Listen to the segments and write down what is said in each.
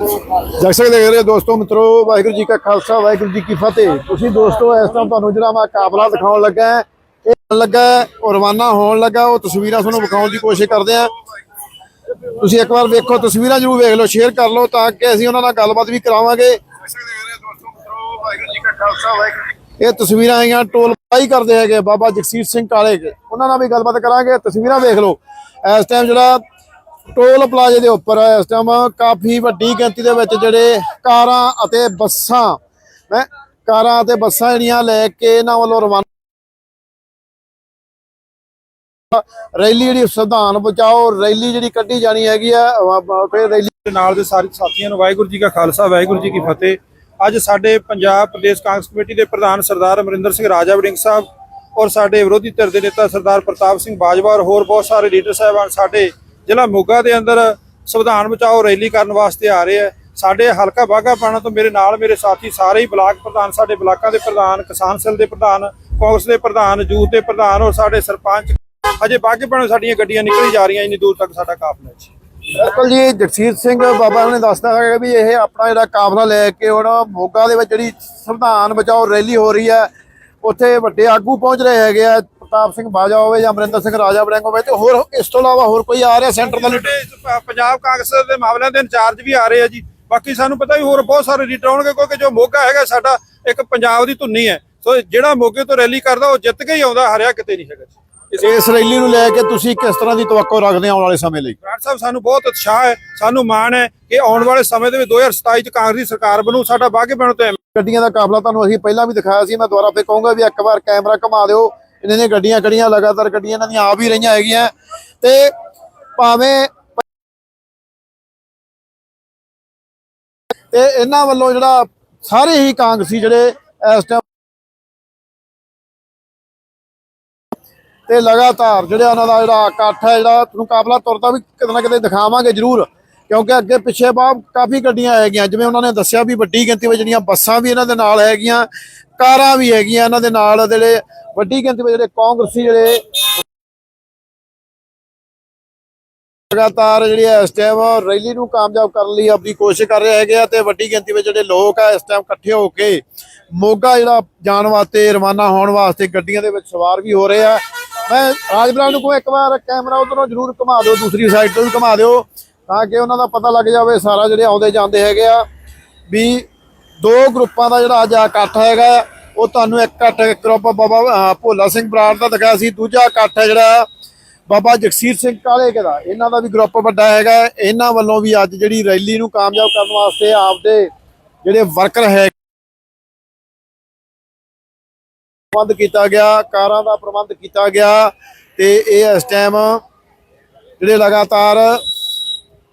ਦਰਸ਼ਕ ਦੇਖ ਰਹੇ ਦੋਸਤੋ ਮਿੱਤਰੋ ਵਾਹਿਗੁਰੂ ਜੀ ਕਾ ਖਾਲਸਾ ਵਾਹਿਗੁਰੂ ਜੀ ਕੀ ਫਤਿਹ। ਤੁਸੀਂ ਦੋਸਤੋ ਇਸ ਟਾਈਮ ਤੁਹਾਨੂੰ ਜਿਹੜਾ ਮੈਂ ਕਾਬਲਾ ਦਿਖਾਉਣ ਲੱਗਾ ਇਹ ਲੱਗਾ ਹੈ, ਰਵਾਨਾ ਹੋਣ ਲੱਗਾ ਉਹ ਤਸਵੀਰਾਂ ਤੁਹਾਨੂੰ ਵਿਖਾਉਣ ਦੀ ਕੋਸ਼ਿਸ਼ ਕਰਦੇ ਆ ਤੁਸੀਂ ਇੱਕ ਵਾਰ ਵੇਖੋ ਤਸਵੀਰਾਂ ਜਰੂਰ ਵੇਖ ਲਓ ਸ਼ੇਅਰ ਕਰ ਲਓ ਤਾਂ ਕਿ ਅਸੀਂ ਉਹਨਾਂ ਨਾਲ ਗੱਲਬਾਤ ਵੀ ਕਰਾਵਾਂਗੇ। ਇਹ ਤਸਵੀਰਾਂ ਆਈਆਂ ਟੋਲ ਪਾਈ ਕਰਦੇ ਹੈਗੇ ਬਾਬਾ ਜਗਸੀਰ ਸਿੰਘ ਕਾਲੇ। ਉਹਨਾਂ ਨਾਲ ਵੀ ਗੱਲਬਾਤ ਕਰਾਂਗੇ ਤਸਵੀਰਾਂ ਵੇਖ ਲਓ। ਇਸ ਟਾਈਮ ਜਿਹੜਾ ਟੋਲ ਪਲਾਜ਼ੇ ਦੇ ਉੱਪਰ ਇਸ ਟਾਈਮ ਕਾਫੀ ਵੱਡੀ ਗਿਣਤੀ ਦੇ ਵਿੱਚ ਜਿਹੜੇ ਕਾਰਾਂ ਅਤੇ ਬੱਸਾਂ ਮੈਂ ਕਾਰਾਂ ਅਤੇ ਬੱਸਾਂ ਜਿਹੜੀਆਂ ਲੈ ਕੇ ਇਹਨਾਂ ਵੱਲੋਂ ਰਵਾਨਾ ਰੈਲੀ ਜਿਹੜੀ ਸੰਵਿਧਾਨ ਬਚਾਓ, ਰੈਲੀ ਜਿਹੜੀ ਕੱਢੀ ਜਾਣੀ ਹੈਗੀ ਆ ਫਿਰ ਰੈਲੀ ਦੇ ਨਾਲ ਦੇ ਸਾਰੇ ਸਾਥੀਆਂ ਨੂੰ ਵਾਹਿਗੁਰੂ ਜੀ ਕਾ ਖਾਲਸਾ, ਵਾਹਿਗੁਰੂ ਜੀ ਕੀ ਫਤਿਹ। ਅੱਜ ਸਾਡੇ ਪੰਜਾਬ ਪ੍ਰਦੇਸ਼ ਕਾਂਗਰਸ ਕਮੇਟੀ ਦੇ ਪ੍ਰਧਾਨ ਸਰਦਾਰ ਅਮਰਿੰਦਰ ਸਿੰਘ ਰਾਜਾ ਵੜਿੰਗ ਸਾਹਿਬ ਔਰ ਸਾਡੇ ਵਿਰੋਧੀ ਧਿਰ ਦੇ ਨੇਤਾ ਸਰਦਾਰ ਪ੍ਰਤਾਪ ਸਿੰਘ ਬਾਜਵਾ ਔਰ ਹੋਰ ਬਹੁਤ ਸਾਰੇ ਲੀਡਰ ਸਾਹਿਬਾਨ ਸਾਡੇ ਜ਼ਿਲ੍ਹਾ ਮੋਗਾ ਦੇ ਅੰਦਰ ਸੰਵਿਧਾਨ ਬਚਾਓ ਰੈਲੀ ਕਰਨ ਵਾਸਤੇ ਆ ਰਹੇ ਆ, ਸਾਡੇ ਹਲਕਾ ਬਾਗਾ ਪਾਣਾ ਤੋਂ ਮੇਰੇ ਨਾਲ ਮੇਰੇ ਸਾਥੀ ਸਾਰੇ ਹੀ ਬਲਾਕ ਪ੍ਰਧਾਨ, ਸਾਡੇ ਬਲਾਕਾਂ ਦੇ ਪ੍ਰਧਾਨ, ਕਿਸਾਨ ਸੈੱਲ ਦੇ ਪ੍ਰਧਾਨ, ਕਾਂਗਰਸ ਦੇ ਪ੍ਰਧਾਨ ਯੂਥ ਦੇ ਪ੍ਰਧਾਨ ਔਰ ਸਾਡੇ ਸਰਪੰਚ ਅਜੇ ਬਾਗੇ ਪਾਣੋ ਸਾਡੀਆਂ ਗੱਡੀਆਂ ਨਿਕਲੀ ਜਾ ਰਹੀਆਂ, ਇੰਨੀ ਦੂਰ ਤੱਕ ਸਾਡਾ ਕਾਫਲਾ ਹੈ ਜੀ। ਬਿਲਕੁਲ ਜੀ, ਜਗਸੀਰ ਸਿੰਘ ਬਾਬਾ ਨੇ ਦੱਸਦਾ ਹੈ ਵੀ ਇਹ ਆਪਣਾ ਜਿਹੜਾ ਕਾਫਲਾ ਲੈ ਕੇ ਹੁਣ ਮੋਗਾ ਦੇ ਵਿੱਚ ਜਿਹੜੀ ਸੰਵਿਧਾਨ ਬਚਾਓ ਰੈਲੀ ਹੋ ਰਹੀ ਹੈ, ਉੱਥੇ ਵੱਡੇ ਆਗੂ ਪਹੁੰਚ ਰਹੇ ਹੈਗੇ ਆ। ਪ੍ਰਤਾਪ ਸਿੰਘ ਬਾਜਾ ਹੋਵੇ ਜਾਂ ਅਮਰਿੰਦਰ ਸਿੰਘ ਰਾਜਾ ਵੜਿੰਗ ਹੋਵੇ ਤੇ ਹੋਰ ਇਸ ਤੋਂ ਇਲਾਵਾ ਹੋਰ ਕੋਈ ਆ ਰਿਹਾ ਸੈਂਟਰ ਦਾ ਲੀਡਰ ਪੰਜਾਬ ਕਾਂਗਰਸ ਦੇ ਮਾਮਲਿਆਂ ਦੇ ਇੰਚਾਰਜ ਵੀ ਆ ਰਹੇ ਆ ਜੀ। ਬਾਕੀ ਸਾਨੂੰ ਪਤਾ ਵੀ ਹੋਰ ਬਹੁਤ ਸਾਰੇ ਲੀਡਰ ਆਉਣਗੇ ਕਿਉਂਕਿ ਜੋ ਮੋਗਾ ਹੈਗਾ ਸਾਡਾ ਇੱਕ ਪੰਜਾਬ ਦੀ ਧੁੰਨੀ ਹੈ। ਸੋ ਜਿਹੜਾ ਮੋਗੇ ਤੋਂ ਰੈਲੀ ਕਰਦਾ ਉਹ ਜਿੱਤ ਕੇ ਹੀ ਆਉਂਦਾ ਹਰਿਆ ਕਿਤੇ ਨਹੀਂ ਹੈਗਾ ਇਸ ਰੈਲੀ ਨੂੰ ਲੈ ਕੇ ਤੁਸੀਂ ਕਿਸ ਤਰ੍ਹਾਂ ਦੀ ਤਵੱਕੋ ਰੱਖਦੇ ਆਉਣ ਵਾਲੇ ਸਮੇਂ ਲਈ? ਬਰਾੜ ਸਾਹਿਬ ਸਾਨੂੰ ਬਹੁਤ ਉਤਸ਼ਾਹ ਹੈ ਸਾਨੂੰ ਮਾਣ ਹੈ ਕਿ ਆਉਣ ਵਾਲੇ ਸਮੇਂ ਦੇ ਵਿੱਚ 2027 ਚ ਕਾਂਗਰਸ ਦੀ ਸਰਕਾਰ ਬਣੂ ਸਾਡਾ ਬਾਗੇ ਬਣੂ ਤੇ ਗੱਡੀਆਂ ਦਾ ਕਾਫਲਾ ਤੁਹਾਨੂੰ ਅਸੀਂ ਪਹਿਲਾਂ ਵੀ ਦਿਖਾਇਆ ਸੀ ਮੈਂ ਦੁਬਾਰਾ ਫੇਰ ਕਹੂੰਗਾ ਵੀ ਇੱਕ ਵਾਰ ਕੈਮਰਾ ਘੁਮਾ ਦਿਓ। ਇਹਨਾਂ ਦੀਆਂ ਗੱਡੀਆਂ ਖੜੀਆਂ ਲਗਾਤਾਰ ਗੱਡੀਆਂ ਇਹਨਾਂ ਦੀਆਂ ਆ ਵੀ ਰਹੀਆਂ ਹੈਗੀਆਂ। ਤੇ ਭਾਵੇਂ ਤੇ ਇਹਨਾਂ ਵੱਲੋਂ ਜਿਹੜਾ ਸਾਰੇ ਹੀ ਕਾਂਗਰਸੀ ਜਿਹੜੇ ਇਸ ਟਾਈਮ ਤੇ ਲਗਾਤਾਰ ਜਿਹੜਾ ਉਹਨਾਂ ਦਾ ਜਿਹੜਾ ਇਕੱਠ ਹੈ, ਜਿਹੜਾ ਤੁਹਾਨੂੰ ਕਾਫਲਾ ਤੁਰਦਾ ਵੀ ਕਿਤੇ ਨਾ ਕਿਤੇ ਦਿਖਾਵਾਂਗੇ ਜ਼ਰੂਰ। ਕਿਉਂਕਿ ਅੱਗੇ ਪਿੱਛੇ ਬਾਹਰ ਕਾਫੀ ਗੱਡੀਆਂ ਹੈਗੀਆਂ ਜਿਵੇਂ ਉਹਨਾਂ ਨੇ ਦੱਸਿਆ ਵੀ ਵੱਡੀ ਗਿਣਤੀ ਵਿੱਚ ਜਿਹੜੀਆਂ ਬੱਸਾਂ ਵੀ ਇਹਨਾਂ ਦੇ ਨਾਲ ਹੈਗੀਆਂ, ਕਾਰਾਂ ਵੀ ਹੈਗੀਆਂ ਇਹਨਾਂ ਦੇ ਨਾਲ, ਜਿਹੜੇ ਵੱਡੀ ਗਿਣਤੀ ਵਿੱਚ ਜਿਹੜੇ ਕਾਂਗਰਸੀ ਜਿਹੜੇ ਲਗਾਤਾਰ ਜਿਹੜੀ ਇਸ ਟਾਈਮ ਰੈਲੀ ਨੂੰ ਕਾਮਯਾਬ ਕਰਨ ਲਈ ਆਪਣੀ ਕੋਸ਼ਿਸ਼ ਕਰ ਰਹੇ ਹੈਗੇ ਆ ਤੇ ਵੱਡੀ ਗਿਣਤੀ ਵਿੱਚ ਜਿਹੜੇ ਲੋਕ ਆ ਇਸ ਟਾਈਮ ਇਕੱਠੇ ਹੋ ਕੇ ਮੋਗਾ ਜਿਹੜਾ ਜਾਣ ਵਾਸਤੇ, ਰਵਾਨਾ ਹੋਣ ਵਾਸਤੇ ਗੱਡੀਆਂ ਦੇ ਵਿੱਚ ਸਵਾਰ ਵੀ ਹੋ ਰਹੇ ਆ। ਮੈਂ ਰਾਜਬਰਾਜ ਨੂੰ ਕੋ ਇੱਕ ਵਾਰ ਕੈਮਰਾ ਉਧਰੋਂ ਜ਼ਰੂਰ ਘੁਮਾ ਦਿਓ, ਦੂਸਰੀ ਸਾਈਡ ਤੋਂ ਵੀ ਘੁਮਾ ਦਿਓ। ਤਾਂ ਕਿ ਉਹਨਾਂ ਦਾ ਪਤਾ ਲੱਗ ਜਾਵੇ ਸਾਰਾ ਜਿਹੜੇ ਆਉਂਦੇ ਜਾਂਦੇ ਹੈਗੇ ਆ ਵੀ ਦੋ ਗਰੁੱਪਾਂ ਦਾ ਜਿਹੜਾ ਅੱਜ ਇਕੱਠ ਹੈਗਾ ਉਹ ਤੁਹਾਨੂੰ ਇੱਕ ਇਕੱਠ ਗਰੁੱਪ ਬਾਬਾ ਭੋਲਾ ਸਿੰਘ ਬਰਾੜ ਦਾ ਦਿਖਾਇਆ ਸੀ, ਦੂਜਾ ਇਕੱਠ ਹੈ ਜਿਹੜਾ ਬਾਬਾ ਜਗਸੀਰ ਸਿੰਘ ਕਾਲੇ ਕੇ ਦਾ। ਇਹਨਾਂ ਦਾ ਵੀ ਗਰੁੱਪ ਵੱਡਾ ਹੈਗਾ ਇਹਨਾਂ ਵੱਲੋਂ ਵੀ ਅੱਜ ਜਿਹੜੀ ਰੈਲੀ ਨੂੰ ਕਾਮਯਾਬ ਕਰਨ ਵਾਸਤੇ ਆਪਦੇ ਜਿਹੜੇ ਵਰਕਰ ਹੈ ਪ੍ਰਬੰਧ ਕੀਤਾ ਗਿਆ, ਕਾਰਾਂ ਦਾ ਪ੍ਰਬੰਧ ਕੀਤਾ ਗਿਆ ਤੇ ਇਹ ਇਸ ਟਾਈਮ ਜਿਹੜੇ ਲਗਾਤਾਰ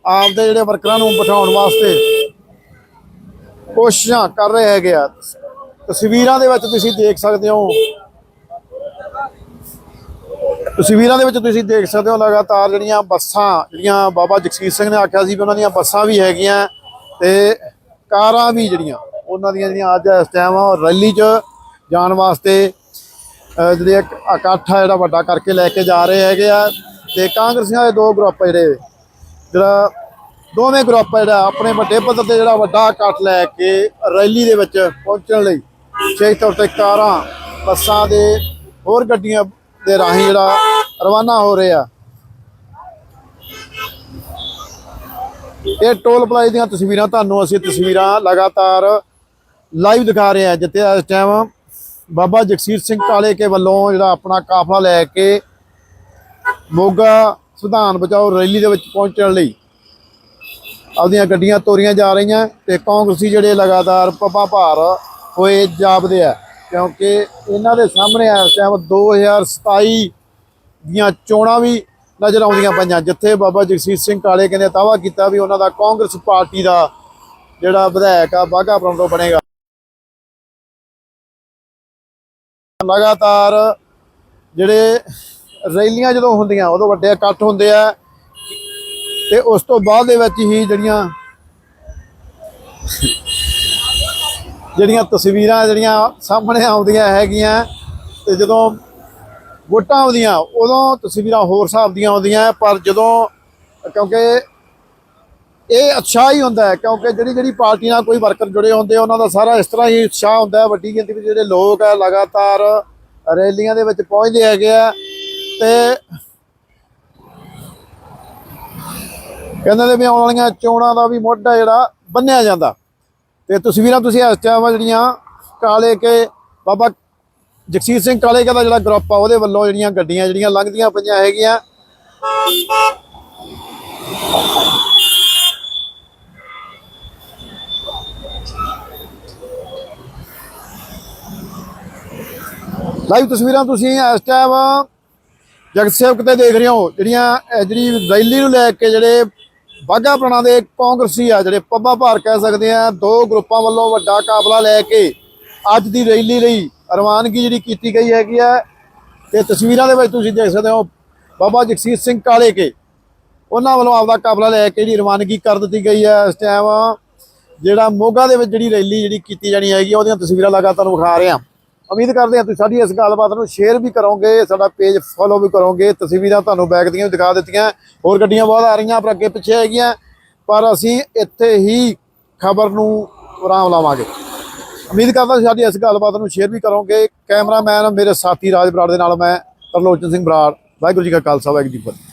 ਆਪਦੇ ਜਿਹੜੇ ਵਰਕਰਾਂ ਨੂੰ ਬਿਠਾਉਣ ਵਾਸਤੇ ਕੋਸ਼ਿਸ਼ਾਂ ਕਰ ਰਹੇ ਹੈਗੇ ਆ। ਤਸਵੀਰਾਂ ਦੇ ਵਿੱਚ ਤੁਸੀਂ ਦੇਖ ਸਕਦੇ ਹੋ। ਤਸਵੀਰਾਂ ਦੇ ਵਿੱਚ ਤੁਸੀਂ ਦੇਖ ਸਕਦੇ ਹੋ ਲਗਾਤਾਰ ਜਿਹੜੀਆਂ ਬੱਸਾਂ, ਜਿਹੜੀਆਂ ਬਾਬਾ ਜਗਸੀਰ ਸਿੰਘ ਨੇ ਆਖਿਆ ਸੀ ਵੀ ਉਹਨਾਂ ਦੀਆਂ ਬੱਸਾਂ ਵੀ ਹੈਗੀਆਂ ਤੇ ਕਾਰਾਂ ਵੀ ਜਿਹੜੀਆਂ, ਉਹਨਾਂ ਦੀਆਂ ਜਿਹੜੀਆਂ ਅੱਜ ਇਸ ਟਾਈਮ ਰੈਲੀ 'ਚ ਜਾਣ ਵਾਸਤੇ ਜਿਹੜੇ ਇਕੱਠ ਆ ਜਿਹੜਾ ਵੱਡਾ ਕਰਕੇ ਲੈ ਕੇ ਜਾ ਰਹੇ ਹੈਗੇ ਆ ਤੇ ਕਾਂਗਰਸੀਆਂ ਦੇ ਦੋ ਗਰੁੱਪ ਜਿਹੜੇ। ਜਿਹੜਾ ਦੋਵੇਂ ਗਰੁੱਪ ਆ ਜਿਹੜਾ ਆਪਣੇ ਵੱਡੇ ਪੱਧਰ ਤੇ ਜਿਹੜਾ ਵੱਡਾ ਇਕੱਠ ਲੈ ਕੇ ਰੈਲੀ ਦੇ ਵਿੱਚ ਪਹੁੰਚਣ ਲਈ ਵਿਸ਼ੇਸ਼ ਤੌਰ ਤੇ ਕਾਰਾਂ, ਬੱਸਾਂ ਦੇ ਹੋਰ ਗੱਡੀਆਂ ਦੇ ਰਾਹੀਂ ਜਿਹੜਾ ਰਵਾਨਾ ਹੋ ਰਹੇ ਆ। ਇਹ ਟੋਲ ਪਲਾਜ਼ੇ ਦੀਆਂ ਤਸਵੀਰਾਂ ਤੁਹਾਨੂੰ ਅਸੀਂ ਤਸਵੀਰਾਂ ਲਗਾਤਾਰ ਲਾਈਵ ਦਿਖਾ ਰਹੇ ਹਾਂ, ਜਿੱਥੇ ਇਸ ਟਾਈਮ ਬਾਬਾ ਜਗਸੀਰ ਸਿੰਘ ਕਾਲੇ ਕੇ ਵੱਲੋਂ ਜਿਹੜਾ ਆਪਣਾ ਕਾਫਲਾ ਲੈ ਕੇ ਮੋਗਾ ਸੰਵਿਧਾਨ ਬਚਾਓ ਰੈਲੀ ਦੇ ਵਿੱਚ ਪਹੁੰਚਣ ਲਈ। ਆਪਦੀਆਂ ਗੱਡੀਆਂ ਤੋਰੀਆਂ ਜਾ ਰਹੀਆਂ ਤੇ ਕਾਂਗਰਸੀ ਜਿਹੜੇ ਲਗਾਤਾਰ ਪੱਪਾ ਭਾਰ ਹੋਏ ਜਾਪਦੇ ਆ, ਕਿਉਂਕਿ ਇਹਨਾਂ ਦੇ ਸਾਹਮਣੇ ਇਸ ਟਾਈਮ 2027 ਦੀਆਂ ਚੋਣਾਂ ਵੀ ਨਜ਼ਰ ਆਉਂਦੀਆਂ ਪਈਆਂ, ਜਿੱਥੇ ਬਾਬਾ ਜਗਸੀਰ ਸਿੰਘ ਕਾਲੇ ਕਹਿੰਦੇ ਦਾਅਵਾ ਕੀਤਾ ਵੀ ਉਹਨਾਂ ਦਾ ਕਾਂਗਰਸ ਪਾਰਟੀ ਦਾ ਜਿਹੜਾ ਵਿਧਾਇਕ ਆ ਬਾਗਾ ਪ੍ਰੰਡੋ ਬਣੇਗਾ। ਲਗਾਤਾਰ ਜਿਹੜੇ ਰੈਲੀਆਂ ਜਦੋਂ ਹੁੰਦੀਆਂ, ਉਦੋਂ ਵੱਡੇ ਇਕੱਠ ਹੁੰਦੇ ਆ। ਤੇ ਉਸ ਤੋਂ ਬਾਅਦ ਦੇ ਵਿੱਚ ਹੀ ਜਿਹੜੀਆਂ ਜਿਹੜੀਆਂ ਤਸਵੀਰਾਂ ਜਿਹੜੀਆਂ ਸਾਹਮਣੇ ਆਉਂਦੀਆਂ ਹੈਗੀਆਂ, ਤੇ ਜਦੋਂ ਵੋਟਾਂ ਆਉਂਦੀਆਂ, ਉਦੋਂ ਤਸਵੀਰਾਂ ਹੋਰ ਹਿਸਾਬ ਦੀਆਂ ਆਉਂਦੀਆਂ, ਪਰ ਜਦੋਂ ਕਿਉਂਕਿ ਇਹ ਅੱਛਾ ਹੀ ਹੁੰਦਾ ਹੈ, ਕਿਉਂਕਿ ਜਿਹੜੀ ਜਿਹੜੀ ਪਾਰਟੀ ਨਾਲ ਕੋਈ ਵਰਕਰ ਜੁੜੇ ਹੁੰਦੇ ਉਹਨਾਂ ਦਾ ਸਾਰਾ ਇਸ ਤਰ੍ਹਾਂ ਹੀ ਉਤਸ਼ਾਹ ਹੁੰਦਾ ਹੈ। ਵੱਡੀ ਗਿਣਤੀ ਵਿੱਚ ਜਿਹੜੇ ਲੋਕ ਹੈ ਲਗਾਤਾਰ ਰੈਲੀਆਂ ਦੇ ਵਿੱਚ ਪਹੁੰਚਦੇ ਹੈਗੇ ਆ। ਤੇ ਕਹਿੰਦੇ ਨੇ ਵੀ ਆਉਣ ਵਾਲੀਆਂ ਚੋਣਾਂ ਦਾ ਵੀ ਮੋਢਾ ਜਿਹੜਾ ਬੰਨਿਆ ਜਾਂਦਾ। ਤੇ ਤਸਵੀਰਾਂ ਤੁਸੀਂ ਇਸ ਟਾਈਮ ਜਿਹੜੀਆਂ ਕਾਲੇ ਕੇ ਬਾਬਾ ਜਗਸੀਰ ਸਿੰਘ ਕਾਲੇ ਦਾ ਜਿਹੜਾ ਗਰੁੱਪ ਆ, ਉਹਦੇ ਵੱਲੋਂ ਜਿਹੜੀਆਂ ਗੱਡੀਆਂ ਜਿਹੜੀਆਂ ਲੰਘਦੀਆਂ ਪਈਆਂ ਹੈਗੀਆਂ। ਲਾਈਵ ਤਸਵੀਰਾਂ ਤੁਸੀਂ ਇਸ ਟਾਈਮ ਜਗਤ ਜਗਤਸੇਵਕ ਤੇ ਦੇਖ ਰਹੇ ਹੋ ਜਿਹੜੀਆਂ ਜਿਹੜੀ ਰੈਲੀ ਨੂੰ ਲੈ ਕੇ ਜਿਹੜੇ ਬਾਘਾ ਪੁਰਾਣਾ ਦੇ ਕਾਂਗਰਸੀ ਆ ਜਿਹੜੇ ਪੱਬਾ ਭਾਰ ਕਹਿ ਸਕਦੇ ਆ ਦੋ ਗਰੁੱਪਾਂ ਵੱਲੋਂ ਵੱਡਾ ਕਾਬਲਾ ਲੈ ਕੇ ਅੱਜ ਦੀ ਰੈਲੀ ਲਈ ਰਵਾਨਗੀ ਜਿਹੜੀ ਕੀਤੀ ਗਈ ਹੈਗੀ ਆ ਤੇ ਤਸਵੀਰਾਂ ਦੇ ਵਿੱਚ ਤੁਸੀਂ ਦੇਖ ਸਕਦੇ ਹੋ ਬਾਬਾ ਜਗਸੀਰ ਸਿੰਘ ਕਾਲੇ ਕੇ। ਉਹਨਾਂ ਵੱਲੋਂ ਆਪਦਾ ਕਾਬਲਾ ਲੈ ਕੇ ਜਿਹੜੀ ਰਵਾਨਗੀ ਕਰ ਦਿੱਤੀ ਗਈ ਹੈ ਇਸ ਟਾਈਮ ਜਿਹੜਾ ਮੋਗਾ ਦੇ ਵਿੱਚ ਜਿਹੜੀ ਰੈਲੀ ਜਿਹੜੀ ਕੀਤੀ ਜਾਣੀ ਹੈਗੀ ਆ, ਉਹਦੀਆਂ ਤਸਵੀਰਾਂ ਲਗਾਤਾਰ ਵਿਖਾ ਰਹੇ ਹਾਂ। ਉਮੀਦ ਕਰਦੇ ਹਾਂ ਤੁਸੀਂ ਸਾਡੀ ਇਸ ਗੱਲਬਾਤ ਨੂੰ ਸ਼ੇਅਰ ਵੀ ਕਰੋਗੇ, ਸਾਡਾ ਪੇਜ ਫੋਲੋ ਵੀ ਕਰੋਗੇ, ਤਸਵੀਰਾਂ ਤੁਹਾਨੂੰ ਬੈਕ ਦੀਆਂ ਦਿਖਾ ਦਿੱਤੀਆਂ, ਹੋਰ ਗੱਡੀਆਂ ਬਹੁਤ ਆ ਰਹੀਆਂ, ਪਰ ਅੱਗੇ ਪਿੱਛੇ ਹੈਗੀਆਂ, ਪਰ ਅਸੀਂ ਇੱਥੇ ਹੀ ਖਬਰ ਨੂੰ ਆਰਾਮ ਲਾਵਾਂਗੇ। ਉਮੀਦ ਕਰਦਾ ਤੁਸੀਂ ਸਾਡੀ ਇਸ ਗੱਲਬਾਤ ਨੂੰ ਸ਼ੇਅਰ ਵੀ ਕਰੋਗੇ। ਕੈਮਰਾਮੈਨ ਮੇਰੇ ਸਾਥੀ ਰਾਜ ਬਰਾੜ ਦੇ ਨਾਲ ਮੈਂ ਤਰਲੋਚਨ ਸਿੰਘ ਬਰਾੜ, ਵਾਹਿਗੁਰੂ ਜੀ ਕਾ ਖਾਲਸਾ, ਵਾਹਿਗੁਰੂ ਜੀ ਕੀ ਫਤਿਹ।